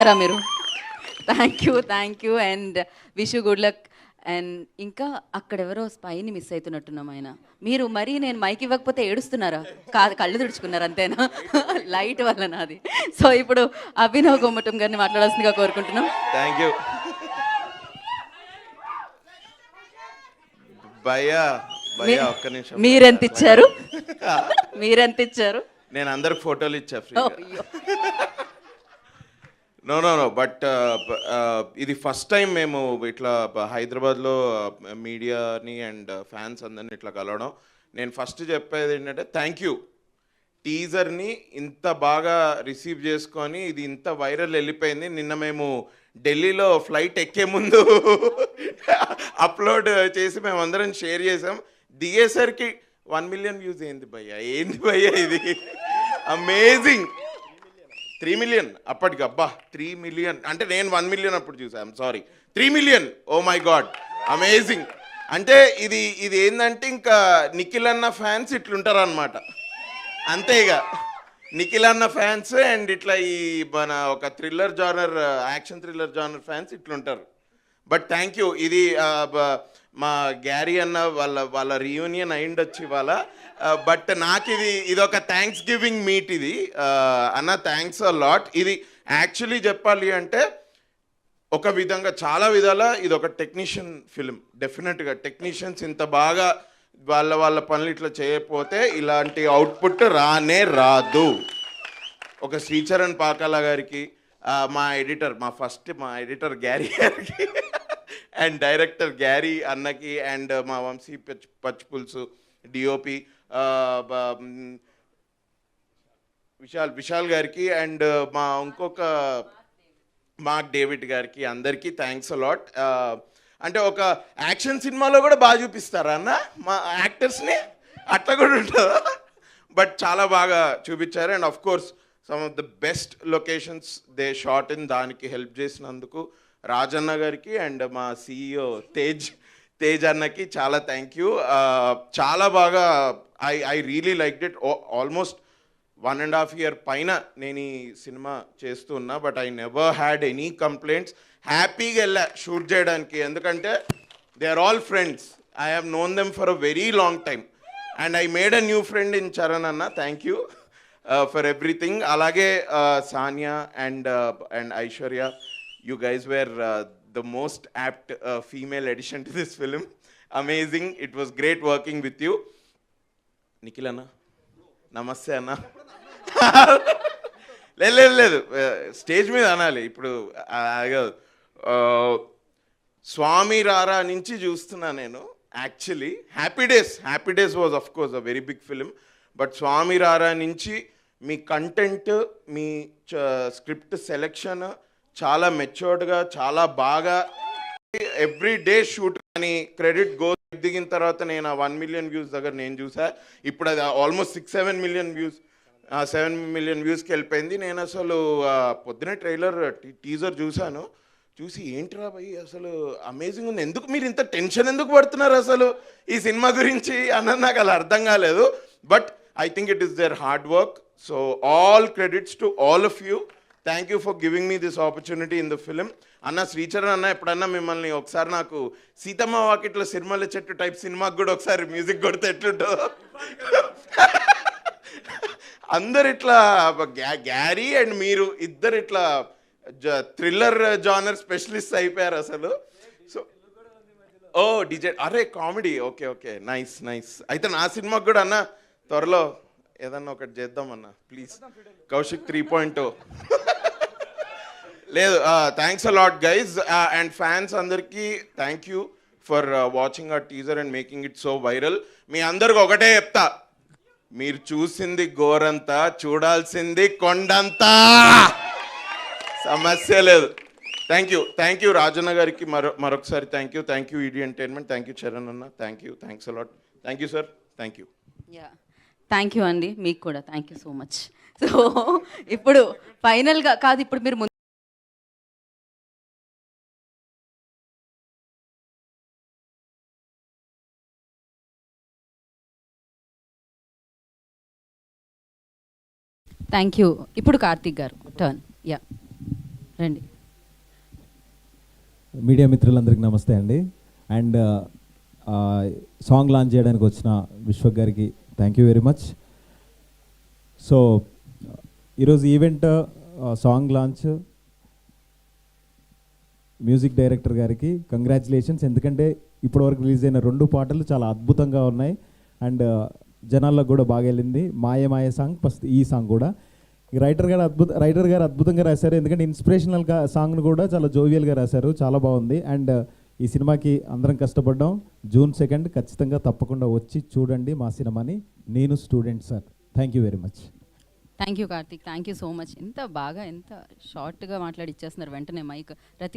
రా మీరు? Thank you thank you and wish you good luck and ఇంకా అక్కడ ఎవరో స్పైని మిస్ అవుతున్నట్టున్నాం ఆయన. మీరు మరీ నేను మైక్ ఇవ్వకపోతే ఏడుస్తున్నారా? కాదు కళ్ళు తుడుచుకున్నారు అంతేనా? లైట్ వల్ల నాది. సో ఇప్పుడు అభినవ్ గుమ్మటం గారిని మాట్లాడాల్సిందిగా కోరుకుంటున్నాం. థ్యాంక్ యూ మీరెంత ఇచ్చారు? మీరెంత ఇచ్చారు? నేను అందరికి ఫోటోలు ఇచ్చా. నో నో నో బట్ ఇది ఫస్ట్ టైం మేము ఇట్లా హైదరాబాద్లో మీడియాని అండ్ ఫ్యాన్స్ అందరిని ఇట్లా కలవడం. నేను ఫస్ట్ చెప్పేది ఏంటంటే థ్యాంక్ యూ టీజర్ని ఇంత బాగా రిసీవ్ చేసుకొని ఇది ఇంత వైరల్ వెళ్ళిపోయింది. నిన్న మేము ఢిల్లీలో ఫ్లైట్ ఎక్కే ముందు అప్లోడ్ చేసి మేము అందరం షేర్ చేసాం దిగేసరికి వన్ మిలియన్ వ్యూస్ ఏంది భయ్యా? ఏంది భయ్యా ఇది? అమేజింగ్ త్రీ మిలియన్ అప్పటికి అబ్బా త్రీ మిలియన్. అంటే నేను వన్ మిలియన్ అప్పుడు చూసాను sorry three million oh my God amazing అంటే ఇది ఇది ఏంటంటే ఇంకా నిఖిల్ అన్న ఫ్యాన్స్ ఇట్లుంటారు అనమాట అంతే ఇక నిఖిల్ అన్న ఫ్యాన్స్ అండ్ ఇట్లా ఈ మన ఒక thriller genre action thriller genre fans ఇట్లుంటారు. But thank you. ఇది మా గ్యారీ అన్న వాళ్ళ వాళ్ళ రీయూనియన్ అయిండొచ్చు ఇవాళ. బట్ నాకు ఇది ఇది ఒక థ్యాంక్స్ గివింగ్ మీట్ ఇది అన్న థ్యాంక్స్ అ లాట్ ఇది యాక్చువల్లీ చెప్పాలి అంటే ఒక విధంగా చాలా విధాల ఇది ఒక టెక్నీషియన్ ఫిలిం డెఫినెట్గా టెక్నీషియన్స్ ఇంత బాగా వాళ్ళ వాళ్ళ పనులు ఇట్లా చేయకపోతే ఇలాంటి అవుట్పుట్ రానే రాదు. ఒక శ్రీచరణ్ పాకాల గారికి మా ఎడిటర్ మా ఫస్ట్ మా ఎడిటర్ గ్యారీ గారికి. అండ్ డైరెక్టర్ గ్యారీ అన్నకి అండ్ మా వంశీ పచ్ పచ్చిపులుసు డిఓపి విశాల్ విశాల్ గారికి అండ్ మా ఇంకొక మార్క్ డేవిడ్ గారికి అందరికీ థ్యాంక్స్ అలాట్ అంటే ఒక యాక్షన్ సినిమాలో కూడా బాగా చూపిస్తారా అన్న? మా యాక్టర్స్ని? అట్లా కూడా ఉంటుందా? బట్ చాలా బాగా చూపించారు and of course some of the best locations they shot in దానికి హెల్ప్ చేసినందుకు రాజన్న గారికి అండ్ మా సిఇఓ తేజ్ తేజ్ అన్నకి చాలా థ్యాంక్ యూ చాలా బాగా I I really like it almost one and half year పైన నేను ఈ సినిమా చేస్తున్నా but I never had any complaints హ్యాపీగా వెళ్ళా షూట్ చేయడానికి. ఎందుకంటే they are all friends I have known them for a very long time and I made a new friend in Charan అన్న థ్యాంక్ యూ ఫర్ ఎవ్రీథింగ్ అలాగే Sania and and Aishwarya you guys were the most apt female edition to this film amazing it was great working with you Nikhil అన్న నమస్తే అన్న లేదు లేదు లేదు. Stage మీద అనాలి. ఇప్పుడు కాదు. స్వామి రారా నుంచి చూస్తున్నా నేను actually happy days happy days was of course a very big film but Swamy Rara నుంచి మీ కంటెంట్ మీ స్క్రిప్ట్ సెలెక్షన్ చాలా మెచ్యూర్డ్గా చాలా బాగా ఎవ్రీ డే షూట్ కానీ క్రెడిట్ గో దిగిన తర్వాత నేను ఆ వన్ మిలియన్ వ్యూస్ దగ్గర నేను చూసా. ఇప్పుడు అది almost six seven million views seven million వ్యూస్కి వెళ్ళిపోయింది. నేను అసలు ఆ, పొద్దునే ట్రైలర్ టీజర్ చూశాను చూసి ఏంట్రా భయ్ అసలు అమేజింగ్ ఉంది. ఎందుకు మీరు ఇంత టెన్షన్ ఎందుకు పడుతున్నారు అసలు? ఈ సినిమా గురించి అన్నది నాకు అలా అర్థం కాలేదు. But I think it is there hard work so all credits to all of you thank you for giving me this opportunity in the film అన్న శ్రీచరణ్ అన్న ఎప్పుడన్నా మిమ్మల్ని ఒకసారి నాకు సీతమ్మ వాకిట్లో సినిమాల చెట్టు టైప్ సినిమాకి కూడా ఒకసారి మ్యూజిక్ కొడితే ఎట్లుంటుందో. అందరు ఇట్లా గ్యా- గ్యారీ అండ్ మీరు ఇద్దరు ఇట్లా థ్రిల్లర్ జానర్ స్పెషలిస్ట్ అయిపోయారు అసలు. సో ఓ డిజే అరే comedy. Okay okay. Nice nice అయితే నా సినిమాకి కూడా అన్న త్వరలో ఏదన్నా ఒకటి చేద్దాం అన్న ప్లీజ్ కౌశిక్ త్రీ పాయింట్ లేదు thanks a lot guys and fans అందరికీ thank you for watching uh teaser and making it so viral మీ అందరికి ఒకటే చెప్తా. మీరు చూసింది గోరంతా చూడాల్సింది కొండంతా. సమస్య లేదు. Thank you thank you Rajanna గారికి మరో మరొకసారి thank you thank you ED entertainment thank you Charan అన్న. Thank you thanks a lot thank you sir thank you ya thank you అండి మీకు కూడా. Thank you so much so ఇప్పుడు ఫైనల్గా కాదు ఇప్పుడు మీరు థ్యాంక్ యూ. ఇప్పుడు కార్తీక్ గారు టర్న్ యా రండి. మీడియా మిత్రులందరికీ నమస్తే అండి. అండ్ uh, సాంగ్ లాంచ్ చేయడానికి వచ్చిన విశ్వక్ గారికి thank you very much. So ఈరోజు event uh, song launch music director గారికి కంగ్రాచులేషన్స్. ఎందుకంటే ఇప్పటివరకు రిలీజ్ అయిన రెండు పాటలు చాలా అద్భుతంగా ఉన్నాయి. అండ్ uh, జనాల్లో కూడా బాగా వెళ్ళింది. మాయ మాయ సాంగ్ ఫస్ట్ ఈ సాంగ్ కూడా. రైటర్ గారు అద్భుత రైటర్ గారు అద్భుతంగా రాశారు. ఎందుకంటే ఇన్స్పిరేషనల్ సాంగ్ను కూడా చాలా జోవియల్గా రాశారు. చాలా బాగుంది. అండ్ ఈ సినిమాకి అందరం కష్టపడ్డాం. జూన్ సెకండ్ ఖచ్చితంగా తప్పకుండా వచ్చి చూడండి మా సినిమాని. నేను student sir thank you very much thank you Karthik thank you so much ఎంత బాగా ఎంత షార్ట్గా మాట్లాడి ఇచ్చేస్తున్నారు వెంటనే మైక్ రతి